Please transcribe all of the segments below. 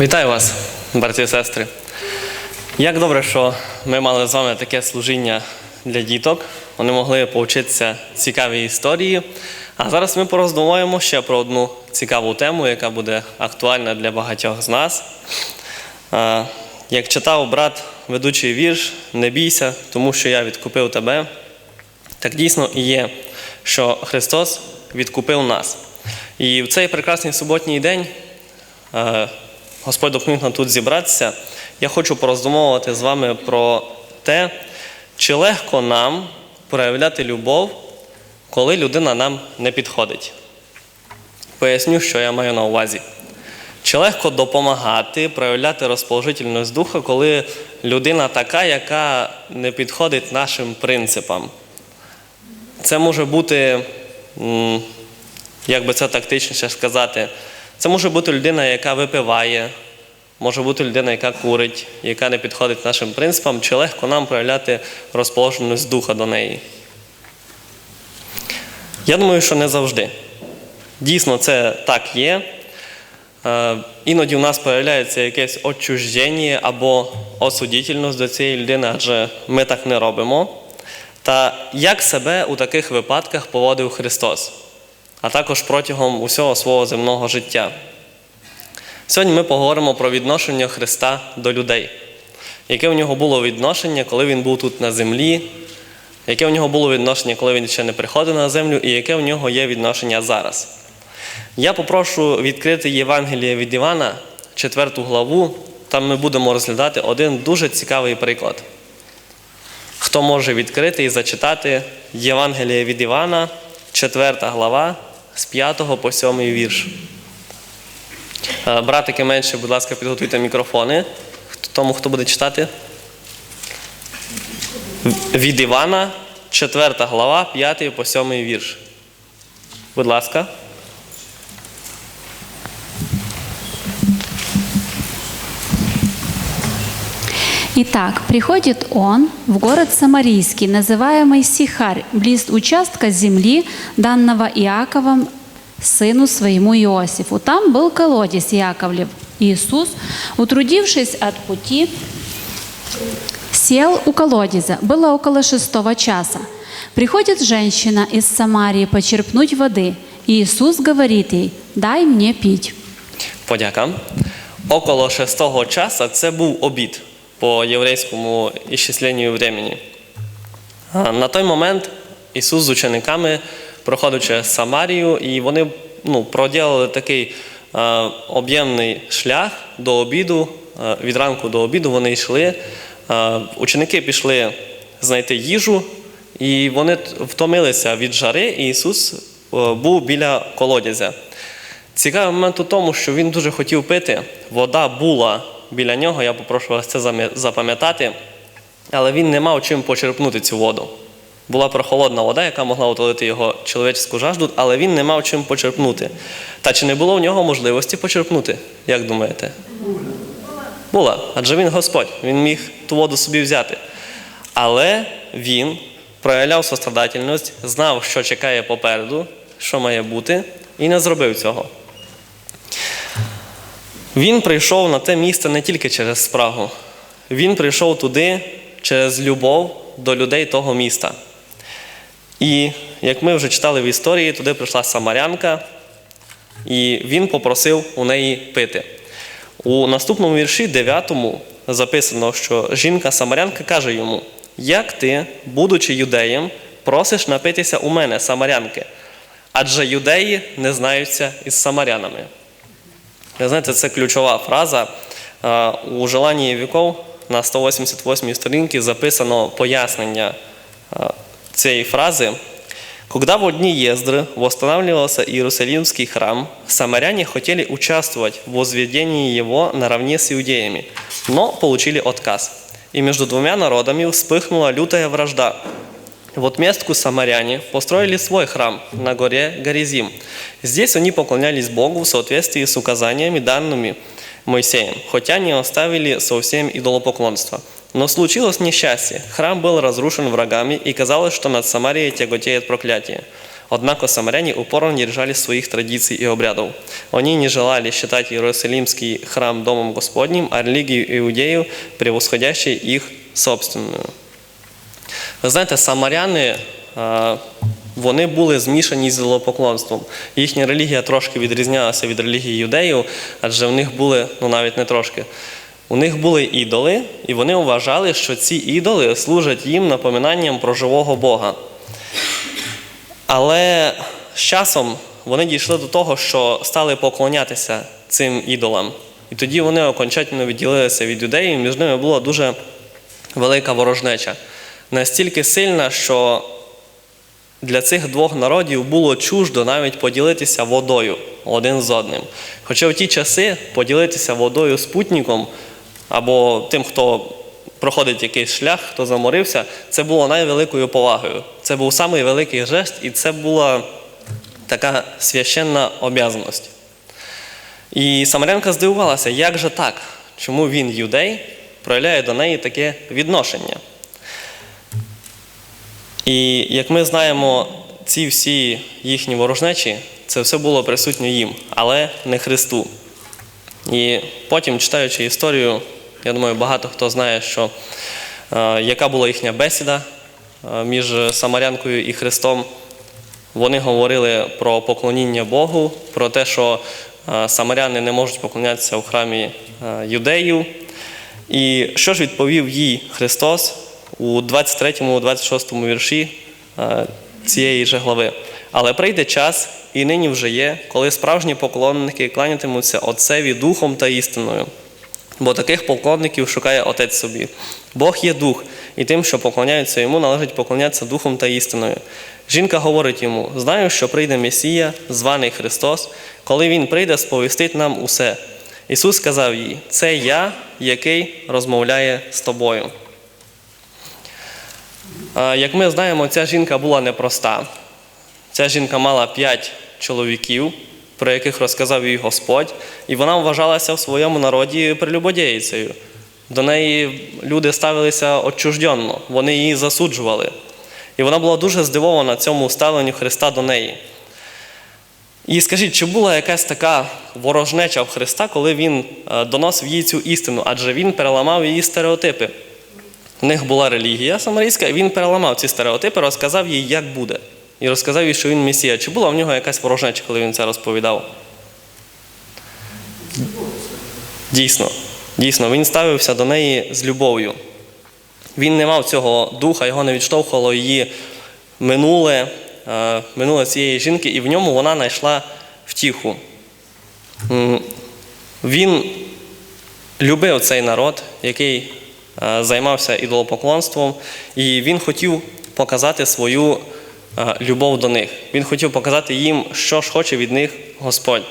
Вітаю вас, браті і сестри. Як добре, що ми мали з вами таке служіння для діток. Вони могли повчитися цікавій історії. А зараз ми пороздумуємо ще про одну цікаву тему, яка буде актуальна для багатьох з нас. Як читав брат ведучий вірш, не бійся, тому що я відкупив тебе. Так дійсно і є, що Христос відкупив нас. І в цей прекрасний суботній день е, Господь допоміг нам тут зібратися. Я хочу пороздумовувати з вами про те, чи легко нам проявляти любов, коли людина нам не підходить. Поясню, що я маю на увазі. Чи легко допомагати, проявляти розположительність духа, коли людина така, яка не підходить нашим принципам? Це може бути, як би це тактичніше сказати, це може бути людина, яка випиває, може бути людина, яка курить, яка не підходить нашим принципам, чи легко нам проявляти розположеність духа до неї. Я думаю, що не завжди. Дійсно, це так є. Е, Іноді у нас появляється якесь отчуждення або осудительність до цієї людини, адже ми так не робимо. Та як себе у таких випадках поводив Христос, а також протягом усього свого земного життя. Сьогодні ми поговоримо про відношення Христа до людей, яке в нього було відношення, коли він був тут на землі, яке в нього було відношення, коли він ще не приходив на землю, і яке в нього є відношення зараз. Я попрошу відкрити Євангеліє від Івана, 4 главу, там ми будемо розглядати один дуже цікавий приклад. Хто може відкрити і зачитати Євангеліє від Івана, 4 глава, з 5 по 7 вірш. Е, Братики менше, будь ласка, підготуйте мікрофони. Тому, хто буде читати. Від Івана, 4 глава, 5 по 7 вірш. Будь ласка. Итак, приходит он в город Самарийский, называемый Сихарь, близ участка земли, данного Иаковом сыну своему Иосифу. Там был колодец Яковлев. Иисус, утрудившись от пути, сел у колодезя. Было около шестого часа. Приходит женщина из Самарии почерпнуть воды. И Иисус говорит ей, дай мне пить. Подяка. Около шестого часу це був обід по єврейському іщисленню времени. На той момент Ісус з учениками проходив через Самарію, і вони ну, проділили такий об'ємний шлях до обіду. Від ранку до обіду вони йшли. Ученики пішли знайти їжу, і вони втомилися від жари, і Ісус був біля колодязя. Цікавий момент у тому, що він дуже хотів пити. Вода була біля нього, я попрошу вас це запам'ятати, але він не мав чим почерпнути цю воду. Була прохолодна вода, яка могла утолити його чоловічську жажду, але він не мав чим почерпнути. Та чи не було в нього можливості почерпнути, як думаєте? Була. Адже він Господь, він міг ту воду собі взяти. Але він проявляв сострадательність, знав, що чекає попереду, що має бути, і не зробив цього. Він прийшов на те місце не тільки через спрагу, він прийшов туди через любов до людей того міста. І як ми вже читали в історії, туди прийшла самарянка, і він попросив у неї пити. У наступному вірші, 9, записано, що жінка-самарянка каже йому: Як ти, будучи юдеєм, просиш напитися у мене, самарянки? Адже юдеї не знаються із самарянами. Знаєте, це ключова фраза. Е, У желанні віков на 188 сторінці записано пояснення е, цієї фрази. Когда в дни Ездры восстанавливался Иерусалимский храм, самаряне хотели участвовать в возведении его наравне с иудеями, но получили отказ. И между двумя народами вспыхнула лютая вражда. В отместку самаряне построили свой храм на горе Горизим. Здесь они поклонялись Богу в соответствии с указаниями, данными Моисеем, хотя не оставили совсем идолопоклонство. Но случилось несчастье. Храм был разрушен врагами, и казалось, что над Самарией тяготеет проклятие. Однако самаряне упорно не держали своих традиций и обрядов. Они не желали считать Иерусалимский храм домом Господним, а религию иудеев превосходящей их собственную. Ви знаєте, самаряни е, вони були змішані з ідолопоклонством. Їхня релігія трошки відрізнялася від релігії юдеїв, адже в них були, ну навіть не трошки, у них були ідоли, і вони вважали, що ці ідоли служать їм напоминанням про живого Бога. Але з часом вони дійшли до того, що стали поклонятися цим ідолам. І тоді вони окончательно відділилися від юдеїв, між ними була дуже велика ворожнеча. Настільки сильна, що для цих двох народів було чуждо навіть поділитися водою один з одним. Хоча в ті часи поділитися водою спутником або тим, хто проходить якийсь шлях, хто заморився, це було найвеликою повагою. Це був самий великий жест, і це була така священна обязаність. І Самарянка здивувалася, як же так? Чому він, юдей, проявляє до неї таке відношення? І як ми знаємо, ці всі їхні ворожнечі, це все було присутнє їм, але не Христу. І потім, читаючи історію, я думаю, багато хто знає, що е, яка була їхня бесіда е, між Самарянкою і Христом. Вони говорили про поклоніння Богу, про те, що е, самаряни не можуть поклонятися у храмі е, юдеїв. І що ж відповів їй Христос у 23-26 вірші е, цієї же глави? Але прийде час, і нині вже є, коли справжні поклонники кланятимуться Отцеві духом та істиною. Бо таких поклонників шукає Отець собі. Бог є дух, і тим, що поклоняються йому, належить поклонятися духом та істиною. Жінка говорить йому: знаю, що прийде Месія, званий Христос, коли Він прийде, сповістить нам усе. Ісус сказав їй: Це я, який розмовляє з тобою. Як ми знаємо, ця жінка була непроста. Ця жінка мала п'ять чоловіків, про яких розказав їй Господь, і вона вважалася в своєму народі прелюбодієцею. До неї люди ставилися отчужденно, вони її засуджували. І вона була дуже здивована цьому ставленню Христа до неї. І скажіть, чи була якась така ворожнеча в Христа, коли він е, доносив їй цю істину, адже він переламав її стереотипи. У них була релігія самарійська, і він переламав ці стереотипи, розказав їй, як буде. І розказав їй, що він Месія. Чи була в нього якась ворожнеча, коли він це розповідав? Дійсно, дійсно, він ставився до неї з любов'ю. Він не мав цього духа, його не відштовхувало її минуле, е, минуле цієї жінки, і в ньому вона знайшла втіху. Він любив цей народ, який займався ідолопоклонством, і він хотів показати свою е, любов до них. Він хотів показати їм, що ж хоче від них Господь.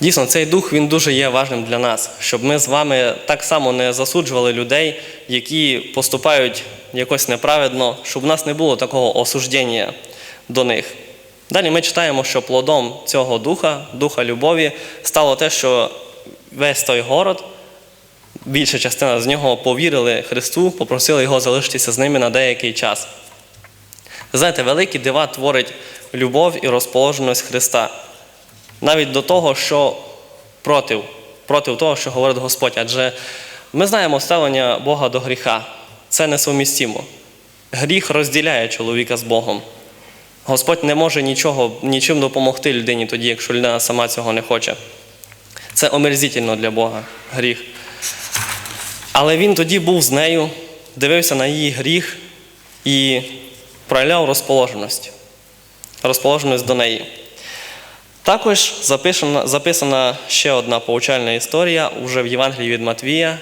Дійсно, цей дух він дуже є важним для нас, щоб ми з вами так само не засуджували людей, які поступають якось неправедно, щоб у нас не було такого осуждення до них. Далі ми читаємо, що плодом цього духа, духа любові, стало те, що весь той город, більша частина з нього повірили Христу, попросили його залишитися з ними на деякий час. Знаєте, великі дива творить любов і розположеність Христа навіть до того, що проти, проти того, що говорить Господь. Адже ми знаємо ставлення Бога до гріха. Це несумістимо. Гріх розділяє чоловіка з Богом. Господь не може нічого, нічим допомогти людині тоді, якщо людина сама цього не хоче. Це омерзительно для Бога гріх. Але він тоді був з нею, дивився на її гріх і проявляв розположеність. Розположеність до неї. Також записана, записана ще одна повчальна історія уже в Євангелії від Матвія.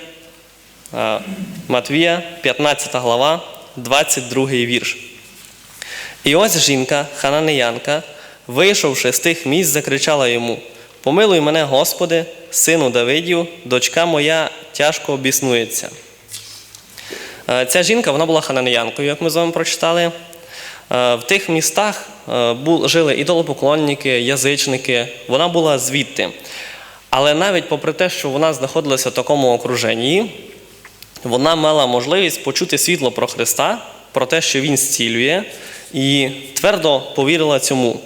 Матвія, 15 глава, 22 вірш. І ось жінка, хананеянка, вийшовши з тих місць, закричала йому: Помилуй мене, Господи, сину Давидів, дочка моя тяжко обіснується. Е, Ця жінка вона була хананеянкою, як ми з вами прочитали. Е, В тих містах е, жили ідолопоклонники, язичники, вона була звідти. Але навіть попри те, що вона знаходилася в такому окруженні, вона мала можливість почути світло про Христа, про те, що Він зцілює, і твердо повірила цьому.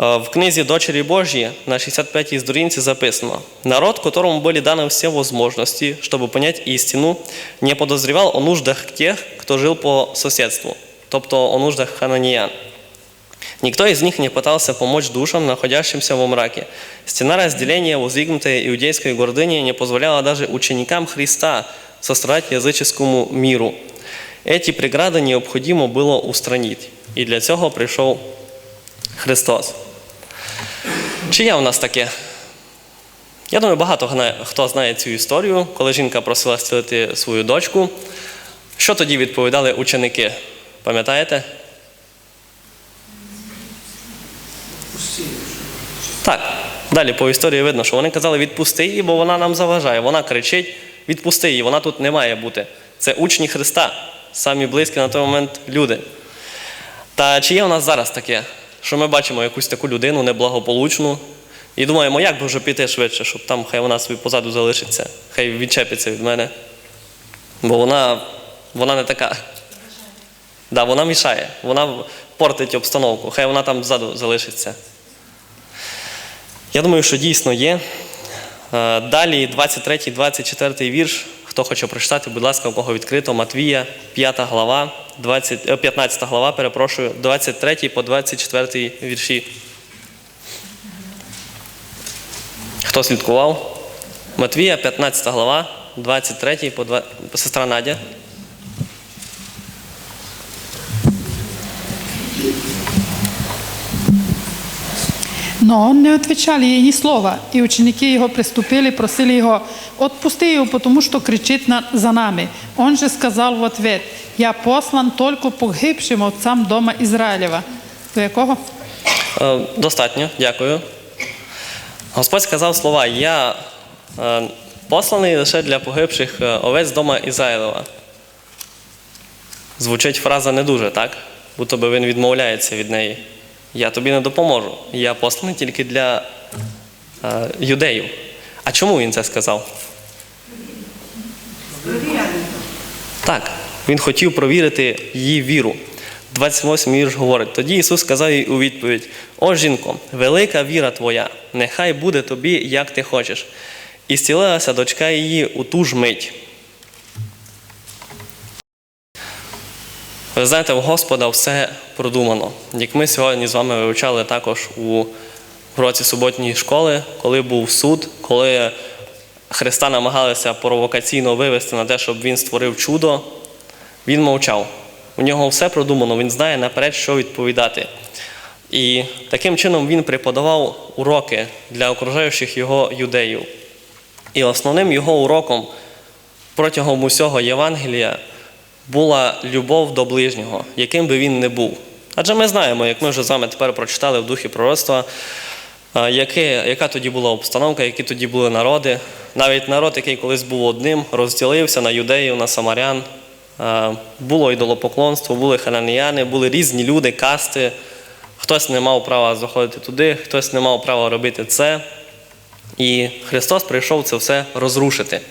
Е, В книзі «Дочері Божьи» на 65-й сторінці записано «Народ, которому были даны все возможности, чтобы понять истину, не подозревал о нуждах тех, кто жил по соседству, тобто о нуждах хананиян. Никто из них не пытался помочь душам, находящимся во мраке. Стена разделения, воздвигнутая иудейской гордыней, не позволяла даже ученикам Христа сострадать языческому миру. Эти преграды необходимо было устранить. І для цього прийшов Христос. Чи є у нас таке? Я думаю, багато хто знає цю історію, коли жінка просила зцілити свою дочку. Що тоді відповідали ученики? Пам'ятаєте? Так. Далі по історії видно, що вони казали, відпусти її, бо вона нам заважає. Вона кричить, відпусти її, вона тут не має бути. Це учні Христа, самі близькі на той момент люди. Та чи є у нас зараз таке, що ми бачимо якусь таку людину неблагополучну і думаємо, як би вже піти швидше, щоб там хай вона собі позаду залишиться, хай відчепиться від мене. Бо вона, вона не така. Да, вона мішає, вона портить обстановку, хай вона там ззаду залишиться. Я думаю, що дійсно є. Е, Далі 23, 24 вірш. Хто хоче прочитати, будь ласка, у кого відкрито, Матвія, 5 глава, 20, е, 15 глава, перепрошую, 23 по 24 вірші. Хто слідкував? Матвія, 15 глава, 23 по 2... Сестра Надя. Но он не отвечал ей ни слова, и ученики его приступили, просили его, отпусти его, потому что кричит на- за нами. Он же сказал в ответ, я послан только погибшим отцам дома Израилева. До якого? Е, Достатньо, дякую. Господь сказав слова: Я е, посланий лише для погибших е, овець дома Ізраїлева. Звучить фраза не дуже, так? Будто би він відмовляється від неї. Я тобі не допоможу. Я посланий тільки для е, юдеїв. А чому він це сказав? Так, він хотів провірити її віру. 28 вірш говорить. Тоді Ісус сказав їй у відповідь: О жінко, велика віра твоя, нехай буде тобі, як ти хочеш. І зцілилася дочка її у ту ж мить. Ви знаєте, в Господа все продумано. Як ми сьогодні з вами вивчали також у уроці суботньої школи, коли був суд, коли Христа намагалися провокаційно вивести на те, щоб він створив чудо, він мовчав. У нього все продумано, він знає наперед, що відповідати. І таким чином він преподавав уроки для окружаючих його юдеїв. І основним його уроком протягом усього Євангелія була любов до ближнього, яким би він не був. Адже ми знаємо, як ми вже з вами тепер прочитали в духі пророцтва, яке, яка тоді була обстановка, які тоді були народи. Навіть народ, який колись був одним, розділився на юдеїв, на самарян. Було ідолопоклонство, були хананіяни, були різні люди, касти. Хтось не мав права заходити туди, хтось не мав права робити це. І Христос прийшов це все розрушити,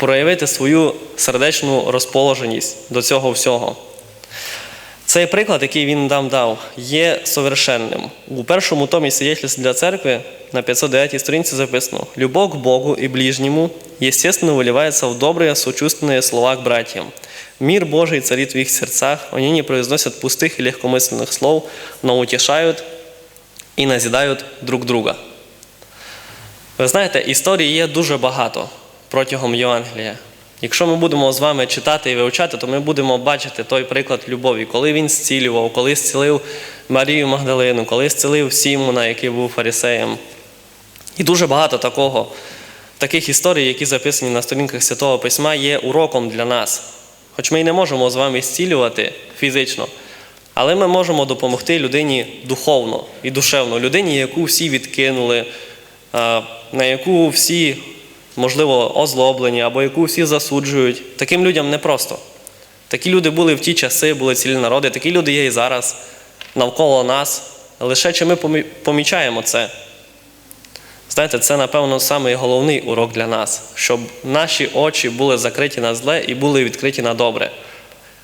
проявити свою сердечну розположеність до цього всього. Цей приклад, який він нам дав, є совершенним. У першому томі свидетельств для церкви на 509 сторінці записано: Любов к Богу и ближнему, естественно, выливается в добрые, сочувственные слова к братьям. Мир Божий царит в их сердцах, они не произносят пустых и легкомысленных слов, но утешают і назідають друг друга. Ви знаєте, історій є дуже багато протягом Євангелія. Якщо ми будемо з вами читати і вивчати, то ми будемо бачити той приклад любові, коли він зцілював, коли зцілив Марію Магдалину, коли зцілив Сімона, який був фарисеєм. І дуже багато такого, таких історій, які записані на сторінках Святого Письма, є уроком для нас. Хоч ми й не можемо з вами зцілювати фізично, але ми можемо допомогти людині духовно і душевно, людині, яку всі відкинули, на яку всі, можливо, озлоблені або яку всі засуджують. Таким людям непросто. Такі люди були в ті часи, були цілі народи, такі люди є і зараз навколо нас. Лише чи ми помічаємо це? Знаєте, це, напевно, самий головний урок для нас, щоб наші очі були закриті на зле і були відкриті на добре.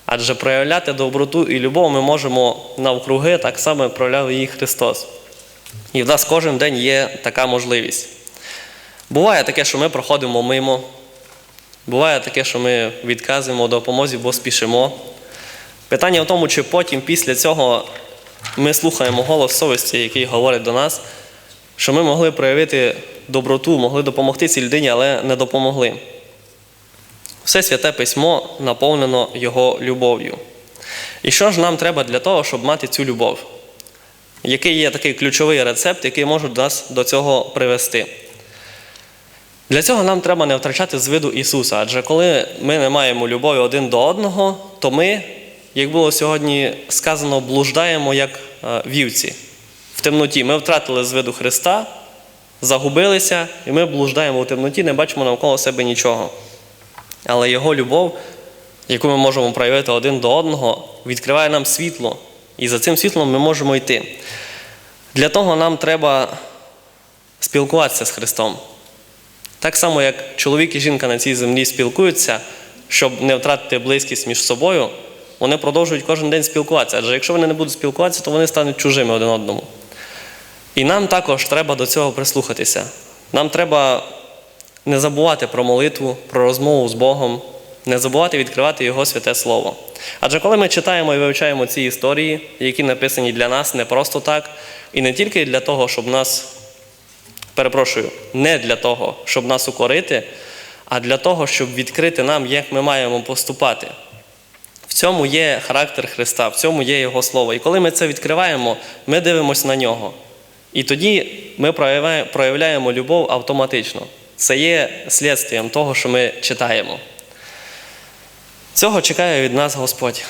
Адже проявляти доброту і любов ми можемо навкруги, так само проявляв її Христос. І в нас кожен день є така можливість. Буває таке, що ми проходимо мимо, буває таке, що ми відказуємо допомозі, бо спішимо. Питання в тому, чи потім після цього ми слухаємо голос совісті, який говорить до нас, що ми могли проявити доброту, могли допомогти цій людині, але не допомогли. Все святе письмо наповнено Його любов'ю. І що ж нам треба для того, щоб мати цю любов? Який є такий ключовий рецепт, який може нас до цього привести? Для цього нам треба не втрачати з виду Ісуса, адже коли ми не маємо любові один до одного, то ми, як було сьогодні сказано, блуждаємо як е, вівці в темноті. Ми втратили з виду Христа, загубилися, і ми блуждаємо в темноті, не бачимо навколо себе нічого. Але Його любов, яку ми можемо проявити один до одного, відкриває нам світло, і за цим світлом ми можемо йти. Для того нам треба спілкуватися з Христом. Так само, як чоловік і жінка на цій землі спілкуються, щоб не втратити близькість між собою, вони продовжують кожен день спілкуватися. Адже якщо вони не будуть спілкуватися, то вони стануть чужими один одному. І нам також треба до цього прислухатися. Нам треба не забувати про молитву, про розмову з Богом, не забувати відкривати Його святе Слово. Адже коли ми читаємо і вивчаємо ці історії, які написані для нас не просто так, і не тільки для того, щоб нас перепрошую, не для того, щоб нас укорити, а для того, щоб відкрити нам, як ми маємо поступати. В цьому є характер Христа, в цьому є Його Слово. І коли ми це відкриваємо, ми дивимося на нього. І тоді ми проявляємо- любов автоматично. Це є слідствієм того, що ми читаємо. Цього чекає від нас Господь.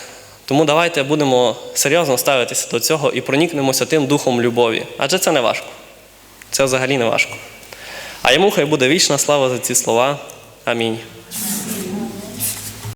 Тому давайте будемо серйозно ставитися до цього і проникнемося тим духом любові. Адже це не важко. Це взагалі не важко. А йому хай буде вічна слава за ці слова. Амінь.